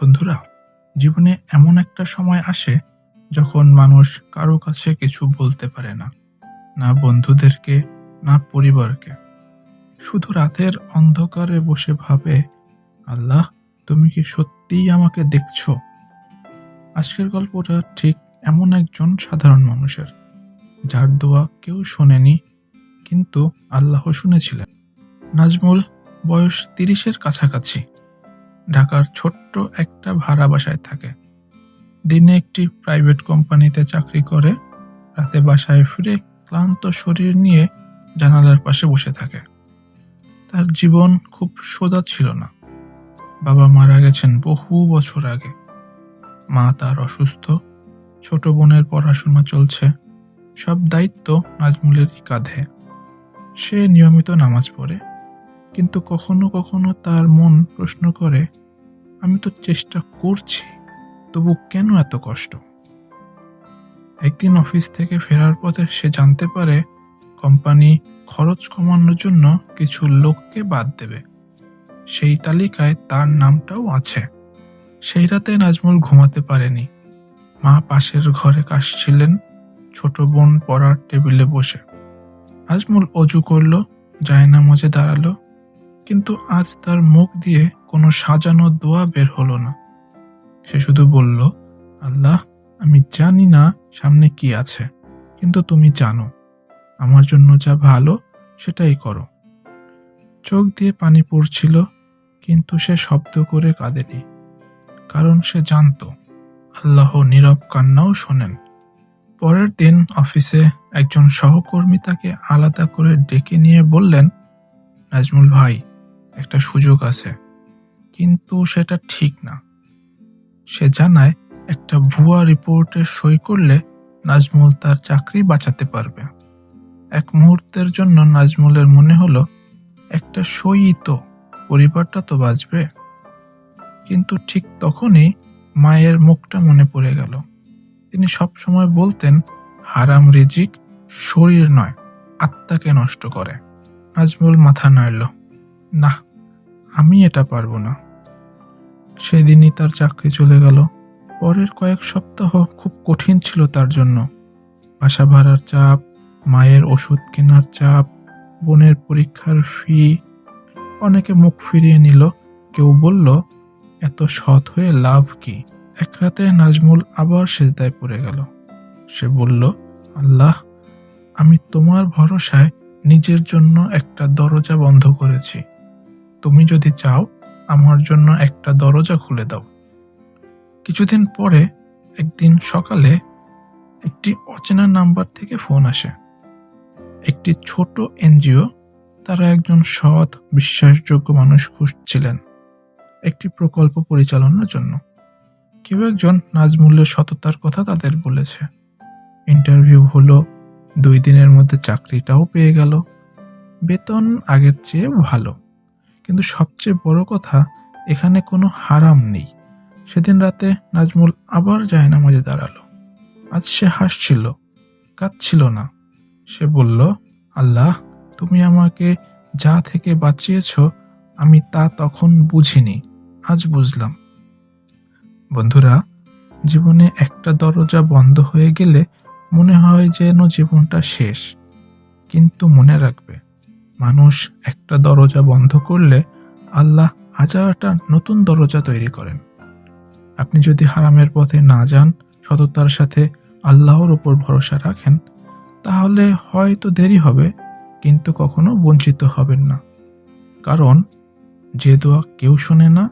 বন্ধুরা, জীবনে এমন একটা সময় আসে যখন মানুষ কারও কাছে কিছু বলতে পারে না না বন্ধুদেরকে, না পরিবারকে। শুধু রাতের অন্ধকারে বসে ভাবে, আল্লাহ, তুমি কি সত্যিই আমাকে দেখছ? আজকের গল্পটা ঠিক এমন একজন সাধারণ মানুষের, যার দোয়া কেউ শোনেনি, কিন্তু আল্লাহ শুনেছিলেন। নাজমুল, বয়স তিরিশের কাছাকাছি। ঢাকার ছোট্ট একটা ভাড়া বাসায় থাকে। দিনে একটি প্রাইভেট কোম্পানিতে চাকরি করে, রাতে বাসায় ফিরে ক্লান্ত শরীর নিয়ে জানালার পাশে বসে থাকে। তার জীবন খুব সোজা ছিল না। বাবা মারা গেছেন বহু বছর আগে। মা তার অসুস্থ, ছোট বোনের পড়াশোনা চলছে। সব দায়িত্ব নাজমুলেরই কাঁধে। সে নিয়মিত নামাজ পড়ে কিন্তু কখনো কখনো তার মন প্রশ্ন করে, আমি তো চেষ্টা করছি, তবু কেন এত কষ্ট? একদিন অফিস থেকে ফেরার পথে সে জানতে পারে, কোম্পানি খরচ কমানোর জন্য কিছু লোককে বাদ দেবে। সেই তালিকায় তার নামটাও আছে। সেই রাতে নাজমুল ঘুমাতে পারেনি। মা পাশের ঘরে কাশছিলেন ছোট বোন পড়ার টেবিলে বসে। নাজমুল অজু করল, জায়নামাজে দাঁড়াল কিন্তু আজ তার মুখ দিয়ে কোনো সাজানো দোয়া বের হলো না। সে শুধু বলল, আল্লাহ, আমি জানি না সামনে কি আছে, কিন্তু তুমি জানো। আমার জন্য যা ভালো, সেটাই করো। চোখ দিয়ে পানি পড়ছিল, কিন্তু সে শব্দ করে কাঁদেনি, কারণ সে জানতো, আল্লাহ নীরব কান্নাও শোনেন। পরের দিন অফিসে একজন সহকর্মী তাকে আলাদা করে ডেকে নিয়ে বললেন, নাজমুল ভাই একটা সুযোগ আছে, কিন্তু সেটা ঠিক না। সে জানায় একটা ভুয়া রিপোর্টে সই করলে নাজমুল তার চাকরি বাঁচাতে পারবে। এক মুহূর্তের জন্য নাজমুলের মনে হলো, একটা সই তো পরিবারটা তো বাঁচবে। কিন্তু ঠিক তখনই মায়ের মুখটা মনে পড়ে গেল। তিনি সব সময় বলতেন, হারাম রিজিক শরীর নয়, আত্মাকে নষ্ট করে। নাজমুল মাথা নাড়ল না আমি এটা পারব না। সেদিনই তার চাকরি চলে গেল। পরের কয়েক সপ্তাহ খুব কঠিন ছিল তার জন্য। বাসা ভাড়ার চাপ, মায়ের ওষুধ কেনার চাপ, বোনের পরীক্ষার ফি অনেকে মুখ ফিরিয়ে নিল। কেউ বলল, এত সৎ হয়ে লাভ কি? এক রাতে নাজমুল আবার সেজদায় পড়ে গেল। সে বলল, আল্লাহ, আমি তোমার ভরসায় নিজের জন্য একটা দরজা বন্ধ করেছি। তুমি যদি চাও, আমার জন্য একটা দরজা খুলে দাও। কিছুদিন পরে, একদিন সকালে একটি অচেনা নাম্বার থেকে ফোন আসে। একটি ছোট এনজিও, তারা একজন সৎ, বিশ্বাসযোগ্য মানুষ খুঁজছিলেন একটি প্রকল্প পরিচালনার জন্য। কেউ একজন নাজমুল্লের সততার কথা তাদের বলেছে। ইন্টারভিউ হলো, দুই দিনের মধ্যে চাকরিটাও পেয়ে গেল। বেতন আগের চেয়ে ভালো। কিন্তু সবচেয়ে বড় কথা, এখানে কোনো হারাম নেই। সেদিন রাতে নাজমুল আবার জায়নামাজে দাঁড়াল। আজ সে হাসছিল, কাঁদছিল না। সে বলল, আল্লাহ, তুমি আমাকে যা থেকে বাঁচিয়েছ, আমি তা তখন বুঝিনি, আজ বুঝলাম। বন্ধুরা, জীবনে একটা দরজা বন্ধ হয়ে গেলে মনে হয় যেন জীবনটা শেষ, কিন্তু মনে রাখবে মানুষ একটা দরজা বন্ধ করলে আল্লাহ হাজারটা নতুন দরজা তৈরি করেন। আপনি যদি হারামের পথে না যান, সততার সাথে আল্লাহর উপর ভরসা রাখেন, তাহলে হয়তো দেরি হবে, কিন্তু কখনো বঞ্চিত হবেন না। কারণ, যে দোয়া কেউ শোনে না,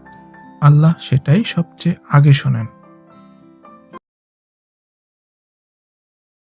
আল্লাহ সেটাই সবচেয়ে আগে শোনেন।